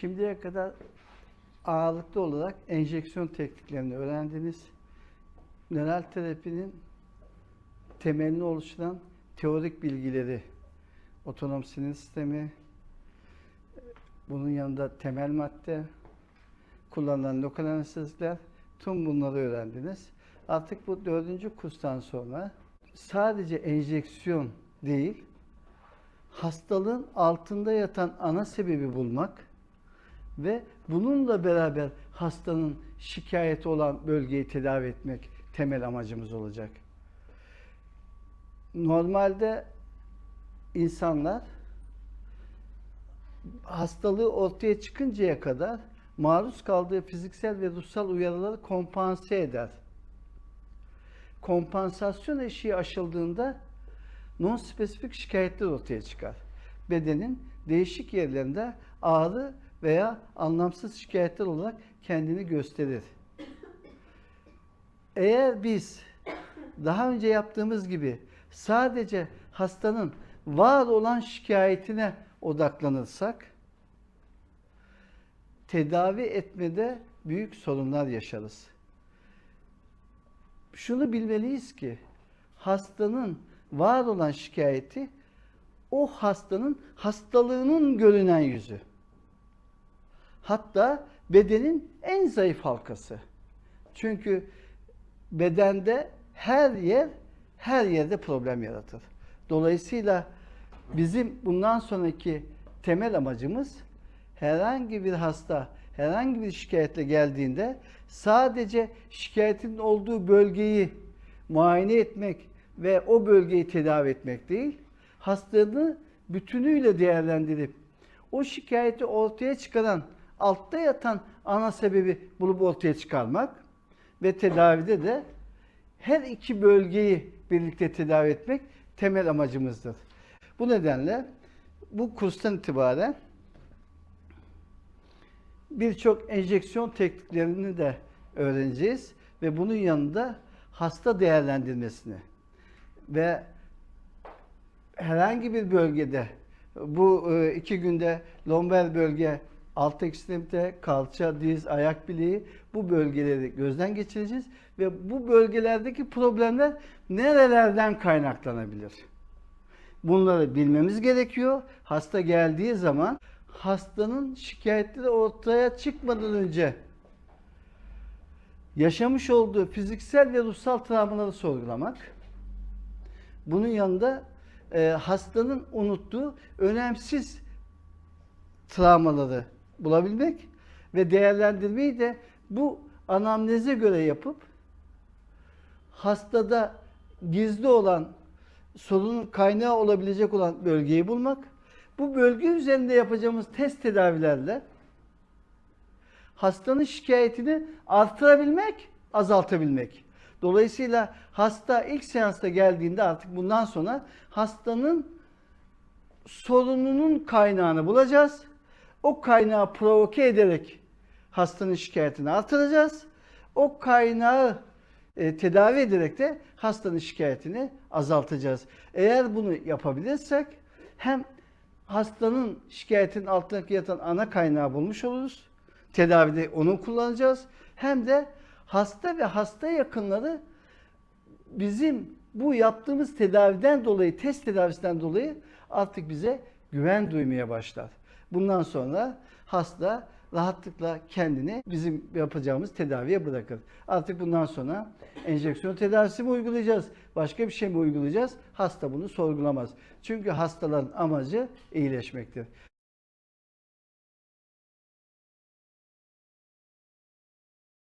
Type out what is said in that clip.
Şimdiye kadar ağırlıklı olarak enjeksiyon tekniklerini öğrendiniz. Nöral terapinin temelini oluşturan teorik bilgileri, otonom sinir sistemi, bunun yanında temel madde, kullanılan lokal anestezikler, tüm bunları öğrendiniz. Artık bu dördüncü kurstan sonra sadece enjeksiyon değil, hastalığın altında yatan ana sebebi bulmak ve bununla beraber hastanın şikayeti olan bölgeyi tedavi etmek temel amacımız olacak. Normalde insanlar hastalığı ortaya çıkıncaya kadar maruz kaldığı fiziksel ve ruhsal uyarıları kompanse eder. Kompansasyon eşiği aşıldığında non-spesifik şikayetler ortaya çıkar. Bedenin değişik yerlerinde ağrı veya anlamsız şikayetler olarak kendini gösterir. Eğer biz daha önce yaptığımız gibi sadece hastanın var olan şikayetine odaklanırsak tedavi etmede büyük sorunlar yaşarız. Şunu bilmeliyiz ki hastanın var olan şikayeti o hastanın hastalığının görünen yüzü. Hatta bedenin en zayıf halkası. Çünkü bedende her yer her yerde problem yaratır. Dolayısıyla bizim bundan sonraki temel amacımız herhangi bir hasta herhangi bir şikayetle geldiğinde sadece şikayetin olduğu bölgeyi muayene etmek ve o bölgeyi tedavi etmek değil, hastanı bütünüyle değerlendirip o şikayeti ortaya çıkaran, altta yatan ana sebebi bulup ortaya çıkarmak ve tedavide de her iki bölgeyi birlikte tedavi etmek temel amacımızdır. Bu nedenle bu kurstan itibaren birçok enjeksiyon tekniklerini de öğreneceğiz ve bunun yanında hasta değerlendirmesini ve herhangi bir bölgede bu e, iki günde lomber bölge, alt ekstremite, kalça, diz, ayak bileği bu bölgeleri gözden geçireceğiz ve bu bölgelerdeki problemler nerelerden kaynaklanabilir? Bunları bilmemiz gerekiyor. Hasta geldiği zaman hastanın şikayetleri ortaya çıkmadan önce yaşamış olduğu fiziksel ve ruhsal travmaları sorgulamak. Bunun yanında e, hastanın unuttuğu önemsiz travmaları bulabilmek ve değerlendirmeyi de bu anamneze göre yapıp hastada gizli olan sorunun kaynağı olabilecek olan bölgeyi bulmak, bu bölge üzerinde yapacağımız test tedavilerle hastanın şikayetini artırabilmek, azaltabilmek. Dolayısıyla hasta ilk seansta geldiğinde artık bundan sonra hastanın sorununun kaynağını bulacağız. O kaynağı provoke ederek hastanın şikayetini artıracağız. O kaynağı e, tedavi ederek de hastanın şikayetini azaltacağız. Eğer bunu yapabilirsek hem hastanın şikayetinin altındaki yatan ana kaynağı bulmuş oluruz. Tedavide onu kullanacağız. Hem de hasta ve hasta yakınları bizim bu yaptığımız tedaviden dolayı, test tedavisinden dolayı artık bize güven duymaya başlar. Bundan sonra hasta rahatlıkla kendini bizim yapacağımız tedaviye bırakır. Artık bundan sonra enjeksiyon tedavisi mi uygulayacağız, başka bir şey mi uygulayacağız? Hasta bunu sorgulamaz. Çünkü hastaların amacı iyileşmektir.